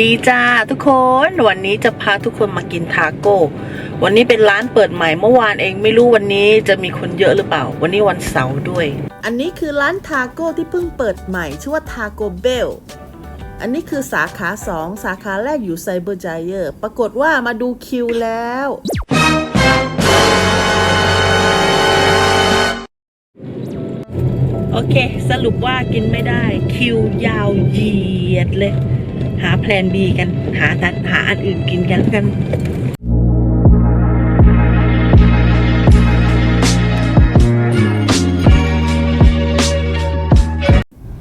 ดีจ้าทุกคนวันนี้จะพาทุกคนมากินทาโก้ วันนี้เป็นร้านเปิดใหม่เมื่อวานเองไม่รู้วันนี้จะมีคนเยอะหรือเปล่า วันนี้วันเสาร์ด้วย อันนี้คือร้านทาโก้ที่เพิ่งเปิดใหม่ ชื่อว่าทาโก้เบลอันนี้คือสาขา 2 สาขาแรกอยู่ไซเบอร์ไจเออร์ปรากฏว่ามาดูคิวแล้ว โอเค สรุปว่ากินไม่ได้คิวยาวเหยียดเลย หาแพลน B กัน หาทันหาอันอื่นกินกันแล้วกัน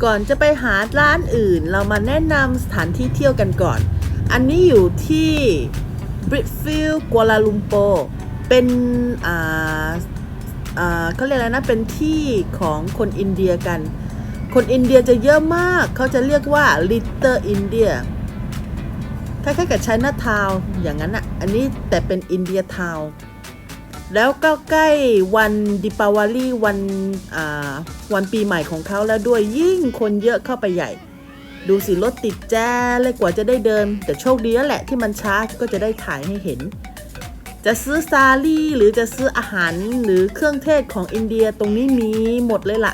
ก่อนจะไปหาร้านอื่น เรามาแนะนำสถานที่เที่ยวกันก่อน อันนี้อยู่ที่ บริ t ฟิลกัวลาลุมโป เป็นอ่าอ่าเขาเรียกอะไรนะ เป็นที่ของคนอินเดียกัน คนอินเดียจะเยอะมาก เขาจะเรียกว่า Little India คล้ายๆกับ China Town อย่างนั้นอะอันนี้แต่เป็นอินเดียทาวน์แล้วก็ใกล้วันดิปาวาลีวันวันปีใหม่ของเขาแล้วด้วยยิ่งคนเยอะเข้าไปใหญ่ ดูสิรถติดแจ้เลยกว่าจะได้เดิน แต่โชคดีแล้วแหละที่มันช้าก็จะได้ถ่ายให้เห็น จะซื้อซาลี่หรือจะซื้ออาหารหรือเครื่องเทศของอินเดียตรงนี้มีหมดเลยล่ะ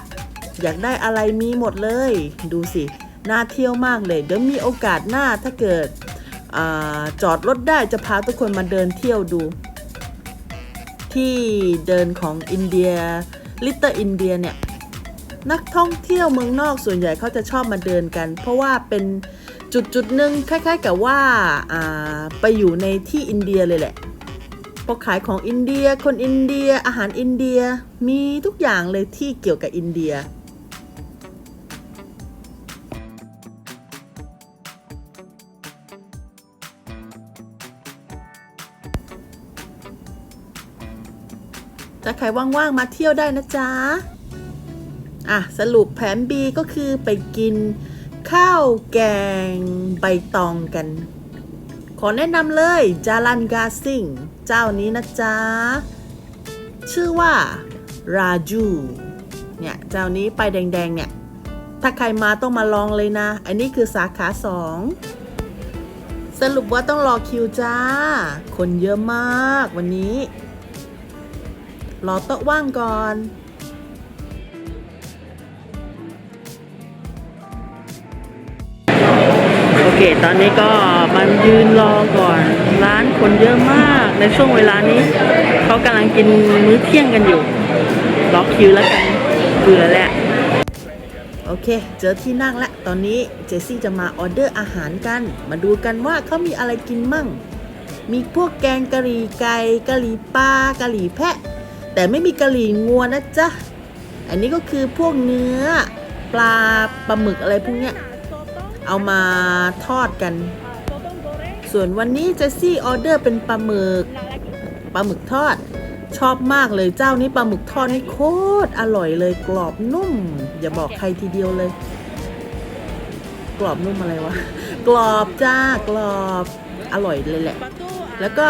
อยากได้อะไรมีหมดเลย ดูสิ น่าเที่ยวมากเลย เดี๋ยวมีโอกาสหน้าถ้าเกิดอจอดรถได้จะพาทุกคนมาเดินเที่ยวดู ที่เดินของอินเดียลิตเติ้ลอินเดียเนี่ยนักท่องเที่ยวเมืองนอกส่วนใหญ่เขาจะชอบมาเดินกัน เพราะว่าเป็นจุดจุดหนึ่งคล้ายๆกับว่าอ่าไปอยู่ในที่อินเดียเลยแหละพอขายของอินเดีย คนอินเดียอาหารอินเดียมีทุกอย่างเลยที่เกี่ยวกับอินเดีย ถ้าใครว่างๆมาเที่ยวได้นะจ๊ะอะสรุปแผน B ก็คือไปกินข้าวแกงใบตองกัน ขอแนะนำเลยจารันกาซิงเจ้านี้นะจ๊ะ ชื่อว่า ราจู เนี่ย เจ้านี้ไปแดง ๆ เนี่ย ถ้าใครมาต้องมาลองเลยนะ อันนี้คือสาขาสอง สรุปว่าต้องรอคิวจ้า คนเยอะมากวันนี้ รอโต๊ะว่างก่อนโอเค ตอนนี้ก็มันยืนรอก่อน ร้านคนเยอะมากในช่วงเวลานี้ เขากำลังกินมื้อเที่ยงกันอยู่รอคิวแล้วกันเบื่อแล้ว โอเค เจอที่นั่งแล้ว ตอนนี้เจสซี่จะมาออเดอร์อาหารกัน มาดูกันว่าเขามีอะไรกินมั่ง มีพวกแกงกะหรี่ไก่กะหรี่ปลากะหรี่แพะ แต่ไม่มีกะหรี่งัวนะจ๊ะ อันนี้ก็คือพวกเนื้อ ปลาปลาหมึกอะไรพวกเนี้ย เอามาทอดกัน ส่วนวันนี้เจสซี่ออเดอร์เป็นปลาหมึกปลาหมึกทอด ชอบมากเลยเจ้านี้ปลาหมึกทอดนี่โคตรอร่อยเลยกรอบนุ่ม อย่าบอกใครทีเดียวเลย กรอบนุ่มอะไรวะ กรอบจ้ากรอบอร่อยเลยแหละ แล้วก็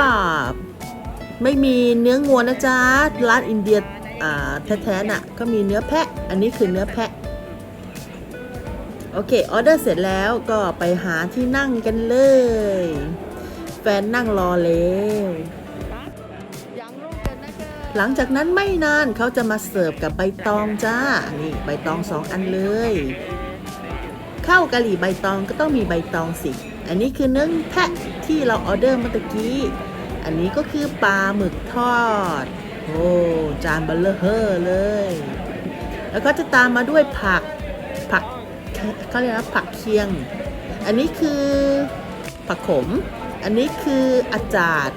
ไม่มีเนื้องัวนะจ๊ะร้านอินเดียแท้ๆน่ะก็มีเนื้อแพะ อันนี้คือเนื้อแพะ โอเค ออเดอร์เสร็จแล้วก็ไปหาที่นั่งกันเลย แฟนนั่งรอแล้วหลังจากนั้นไม่นานเขาจะมาเสิร์ฟกับใบตองจ้า นี่ใบตองสองอันเลย ข้าวกะหรี่ใบตองก็ต้องมีใบตองสิ อันนี้คือเนื้อแพะที่เราออเดอร์เมื่อตะกี้ อันนี้ก็คือปลาหมึกทอด โอ้จานเบลเลอร์เฮอเลย แล้วก็จะตามมาด้วยผักผักเขาเรียกว่าผักเคียง อันนี้คือผักขม อันนี้คืออาจาด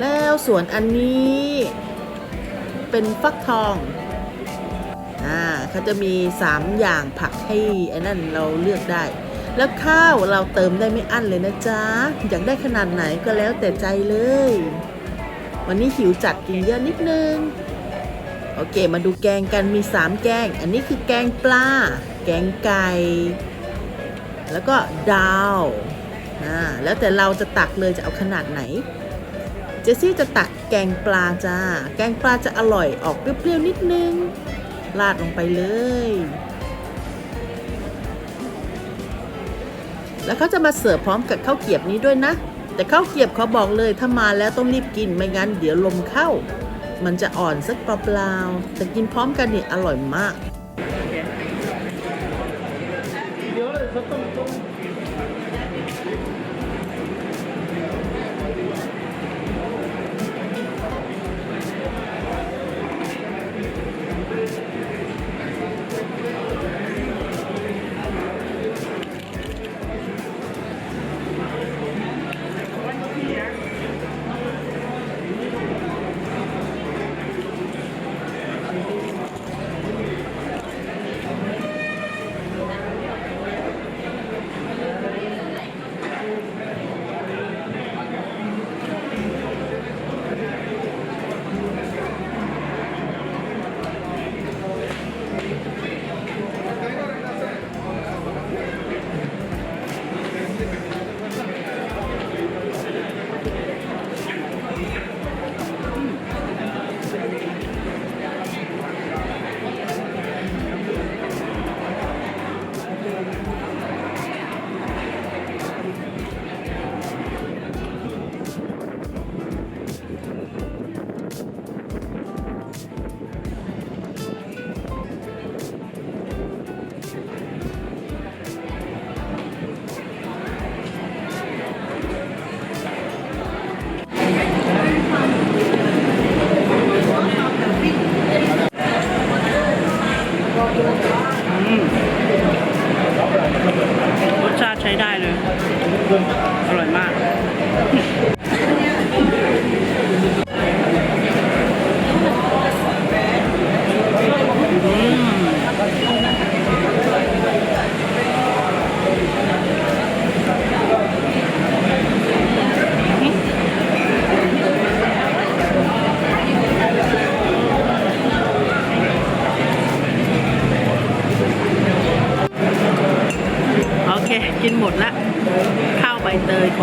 แล้วส่วนอันนี้เป็นฟักทอง อ่าเขาจะมี 3 อย่างผักให้ไอ้นั่นเราเลือกได้ แล้วข้าวเราเติมได้ไม่อั้นเลยนะจ๊ะ อยากได้ขนาดไหนก็แล้วแต่ใจเลย วันนี้หิวจัดกินเยอะนิดนึง โอเค มาดูแกงกันมี 3 แกง อันนี้คือแกงปลา แกงไก่ แล้วก็ดาวอ่าแล้วแต่เราจะตักเลยจะเอาขนาดไหน เจสซี่จะตักแกงปลาจ้า แกงปลาจะอร่อยออกเปรี้ยวๆนิดนึง ราดลงไปเลย แล้วเขาจะมาเสิร์ฟพร้อมกับข้าวเกียบนี้ด้วยนะ แต่ข้าวเกียบเขาบอกเลยถ้ามาแล้วต้องรีบกินไม่งั้นเดี๋ยวลมเข้า มันจะอ่อนสักเปล่าๆแต่กินพร้อมกันนี่อร่อยมาก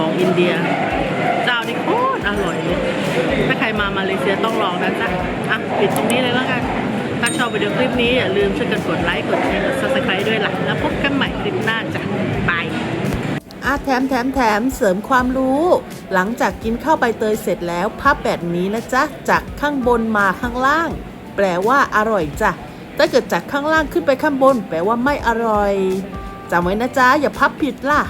ของอินเดีย เจ้านี่โคตรอร่อยเลย ถ้าใครมามาเลเซียต้องลองนะจ๊ะ อะ ปิดตรงนี้เลยแล้วกัน ถ้าชอบวิดีโอคลิปนี้อย่าลืมช่วยกันกดไลค์ กดแชร์ กด subscribe ด้วยล่ะ แล้วพบกันใหม่คลิปหน้าจ้ะบายอะแถมแถมแถมเสริมความรู้ หลังจากกินข้าวใบเตยเสร็จแล้วพับแบบนี้นะจ๊ะ จากข้างบนมาข้างล่าง แปลว่าอร่อยจ้ะถ้าเกิดจากข้างล่างขึ้นไปข้างบน แปลว่าไม่อร่อยจำไว้นะจ๊ะ อย่าพับผิดล่ะ